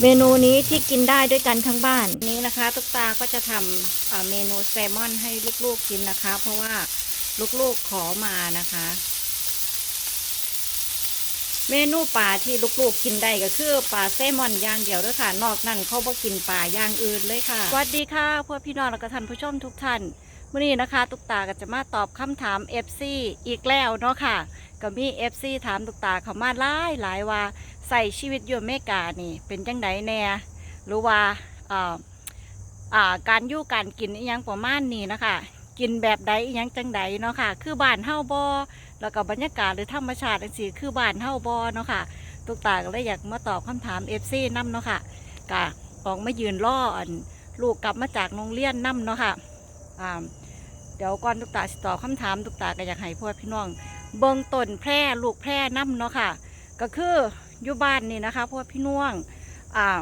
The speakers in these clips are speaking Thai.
เมนูนี้ที่กินได้ด้วยกันทั้งบ้านนี้นะคะตุ๊กตาก็จะทำเมนูแซลมอนให้ลูกๆกินนะคะ เพราะว่าลูกๆขอมานะคะ เมนูปลาที่ลูกๆกินได้ก็คือปลาแซลมอนย่างเดียวด้วยค่ะ นอกนั้นเขาบ่กินปลาย่างอื่นเลยค่ะสวัสดีค่ะพวกพี่น้องและก็ท่านผู้ชมทุกท่านวันนี้นะคะ ตุ๊กตาก็จะมาตอบคำถาม FC อีกแล้วเนาะค่ะ ก็มี FC ถามตุ๊กตาเขามาหลายหลายว่าใส่ชีวิตอยู่อเมริกานี่ เป็นจังไดแน่หรือว่าอ่าอ่าการอยู่การกินอีหยังประมาณนี้นะคะกินแบบใดอีหยังจังใดเนาะค่ะ คือบ้านเฮาบ่ แล้วก็บรรยากาศหรือธรรมชาติจังซี่คือบ้านเฮาบ่เนาะค่ะตุกตาก็เลยอยากมาตอบคำถาม FC นํเนาะค่ะก็ออกมายืนรออันลูกกลับมาจากโรงเรียนนํเนาะค่ะอ่าเดี๋ยวก่อนตุกตาสิตอบคำถามตุกตาก็อยากให้พวกพี่น้อง เบิ่งต้นแพร่ลูกแพร่นํเนาะค่ะ ก็คืออยู่บ้านนี่นะคะพวกพี่น้องอ่า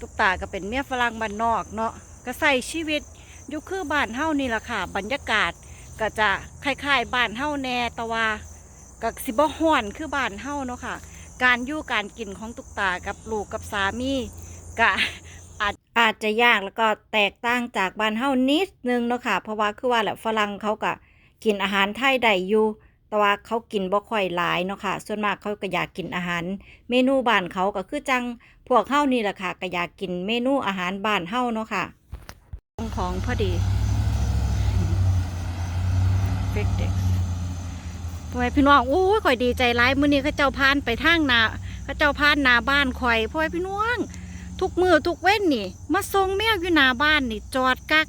ตุกตาก็เป็นเมียฝรั่งบ้านนอกเนาะก็ใส่ชีวิตอยู่คือบ้านเฮานี่แหละค่ะ บรรยากาศ ก็จะคล้ายๆบ้านเฮาแน่แต่ว่าก็สิบ่ฮ้อนคือบ้านเฮาเนาะค่ะ การอยู่การกินของตุกตากับลูกกับสามีก็อาจอาจจะยากแล้วก็แตกต่างจากบ้านเฮานิดนึงเนาะค่ะ เพราะว่าคือว่าแหละฝรั่งเขาก็กินอาหารไทยได้อยู่แต่ว่าเขากินบ่ค่อยหลายเนาะค่ะ ส่วนมากเขาก็อยากกินอาหาร เมนูบ้านเขาก็คือจังพวกเฮานี่แหละค่ะก็อยากกินเมนูอาหารบ้านเฮาเนาะค่ะ ของพอดี เฟกเด็กทำไมพี่น้องโอ้ยข่อยดีใจร้ายมื้อนี้เขาเจ้าพานไปทางนาเขาเจ้าพานนาบ้านข่อยพ่อพี่น้อง ทุกมือทุกเว้นนี่ มาส่งแมวอยู่นาบ้านนี่ จอดกัก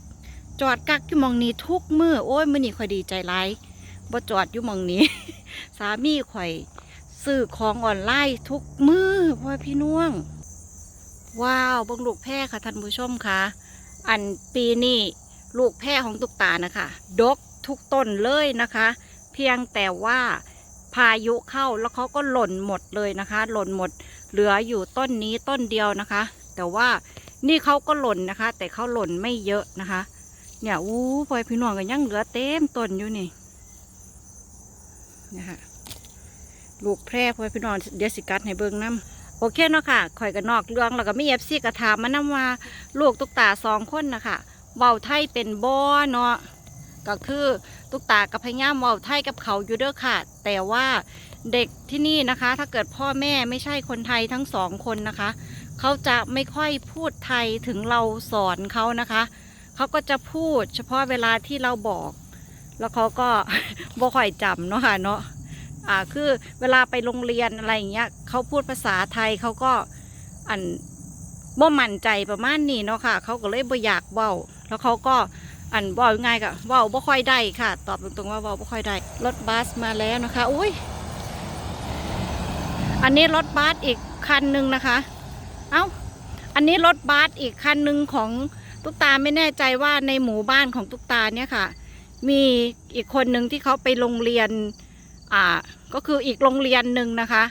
จอดกักอยู่มองนี้ทุกมือโอ้ยมื้อนี้ข่อยดีใจร้ายบ่จอดอยู่มองนี้ สามีข่อยซื้อของออนไลน์ทุกมือพ่อพี่น้องว้าวบิ่งลูกแพร่ค่ะท่านผู้ชมค่ะ อันปีนี้ลูกแพร่ของตุกตานะคะ ดก ทุกต้นเลยนะคะ เพียงแต่ว่าพายุเข้าแล้วเขาก็หล่นหมดเลยนะคะ หล่นหมด เหลืออยู่ต้นนี้ต้นเดียวนะคะ แต่ว่านี่เขาก็หล่นนะคะ แต่เขาหล่นไม่เยอะนะคะ เนี่ยอู้พ่อพี่น้องก็ยังเหลือเต็มต้นอยู่นี่นะคะลูกแพร่พ่อพี่น้องเดี๋ยวสิกัดให้เบิ่งน้ำโอเคเนาะค่ะข่อยก็นอกเรื่องแล้วก็มีเอฟซีกระถามมานํว่า ลูกตุกตาสองคนนะคะเว้าไทยเป็นบ่เนาะ ก็คือตุ๊กตากับพยายามเว้าไทยกับเขาอยู่เด้อค่ะ แต่ว่าเด็กที่นี่นะคะ ถ้าเกิดพ่อแม่ไม่ใช่คนไทยทั้งสองคนนะคะ เขาจะไม่ค่อยพูดไทยถึงเราสอนเขานะคะ เขาก็จะพูดเฉพาะเวลาที่เราบอก แล้วเขาก็บ่ค่อยจำเนาะค่ะเนาะอ่าคือเวลาไปโรงเรียนอะไรอย่างเงี้ยเขาพูดภาษาไทยเขาก็อันบ่มั่นใจประมาณนี้เนาะค่ะ เขาก็เลยบ่อยากเว้า แล้วเขาก็ อันว้ายังไงก็ว้าบ่ค่อยได้ค่ะ ตอบตรงๆว่าว้าบ่ค่อยได้รถบัสมาแล้วนะคะอุ้ยอันนี้รถบัสอีกคันหนึ่งนะคะ เอ้าอันนี้รถบัสอีกคันหนึ่งของตุ๊กตาไม่แน่ใจว่าในหมู่บ้านของตุ๊กตาเนี่ยค่ะ มีอีกคนหนึ่งที่เขาไปโรงเรียนอ่าก็คืออีกโรงเรียนหนึ่งนะคะ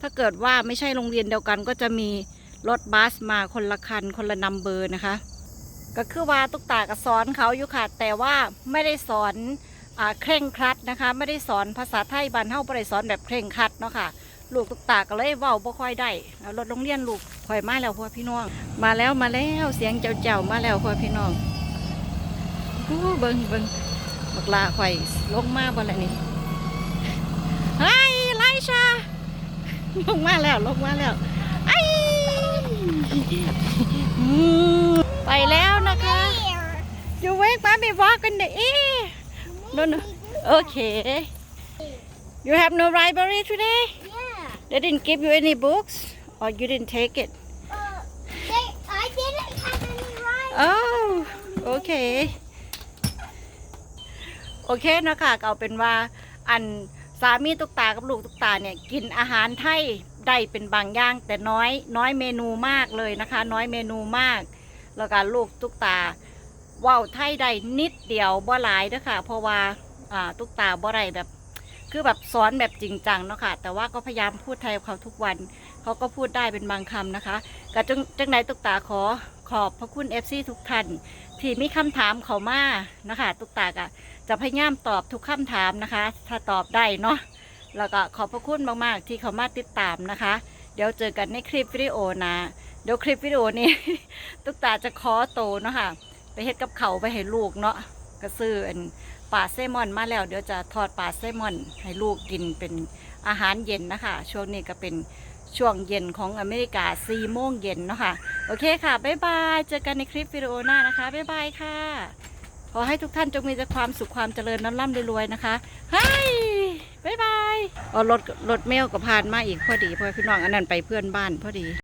ถ้าเกิดว่าไม่ใช่โรงเรียนเดียวกันก็จะมีรถบัสมาคนละคันคนละนัมเบอร์นะคะ ก็คือว่าตุ๊กตาก็สอนเขาอยู่ค่ะ แต่ว่าไม่ได้สอนอ่าเคร่งครัดนะคะ ไม่ได้สอนภาษาไทยบ้านเฮาไม่ได้สอนแบบเคร่งครัดเนาะค่ะลูกตุ๊กตาก็เลยเว้าบ่ค่อยได้รถโรงเรียนลูกค่อยมาแล้วพ่อพี่น้อง มาแล้วมาแล้วเสียงเจ้าๆมาแล้วพ่อพี่น้องอู้เบิ่งเบิ่งบักลาข่อยลงมาบ่ละนี่เฮ้ไลชาลงมาแล้วลงมาแล้วไอ้ ไปแล้วนะคะ You wake mommy walk in the air No no Okay You have no library today Yeah. They didn't give you any books or you didn't take it Uh, they, I didn't have any rice. Oh okay โอเคนะคะก็เอาเป็นว่าอันสามีตุกตากับลูกตุกตาเนี่ยกินอาหารไทยได้เป็นบางอย่างแต่น้อยน้อยเมนูมากเลยนะคะ น้อยเมนูมาก แล้วก็ลูกตุกตาว้าวไทยได้นิดเดียวบ่หลายเด้อค่ะ เพราะว่าอ่าตุกตาบ่ได้แบบ คือแบบสอนแบบจริงจังเนาะค่ะ แต่ว่าก็พยายามพูดไทยกับเขาทุกวัน เขาก็พูดได้เป็นบางคำนะคะก็จังจังไหนตุกตาขอขอบพระคุณเอฟซีทุกท่านที่มีคำถามเขามานะคะตุกตากะจะพยายามตอบทุกคำถามนะคะ ถ้าตอบได้เนาะแล้วก็ขอบพระคุณมากๆที่เขามาติดตามนะคะ เดี๋ยวเจอกันในคลิปวิดีโอนะ เดี๋ยวคลิปวิดีโอนี้ ตุ๊กตาจะขอโตเนาะค่ะ ไปเฮ็ดกับเขาไปให้ลูกเนาะก็ซื้ออันปลาแซมอนมาแล้วเดี๋ยวจะทอดปลาแซมอน ให้ลูกกินเป็นอาหารเย็นนะคะ ช่วงนี้ก็เป็นช่วงเย็นของอเมริกา4โมงเย็นเนาะค่ะ โอเคค่ะ บ๊ายบาย เจอกันในคลิปวิดีโอหน้านะคะ บ๊ายบายค่ะ ขอให้ทุกท่านจงมีแต่ความสุขความเจริญน้ำร่ำรวยๆนะคะไฮบ๊ายบายอ๋อรถรถเมลก็ผ่านมาอีกพอดีพอพี่น้องอันนั้นไปเพื่อนบ้านพอดี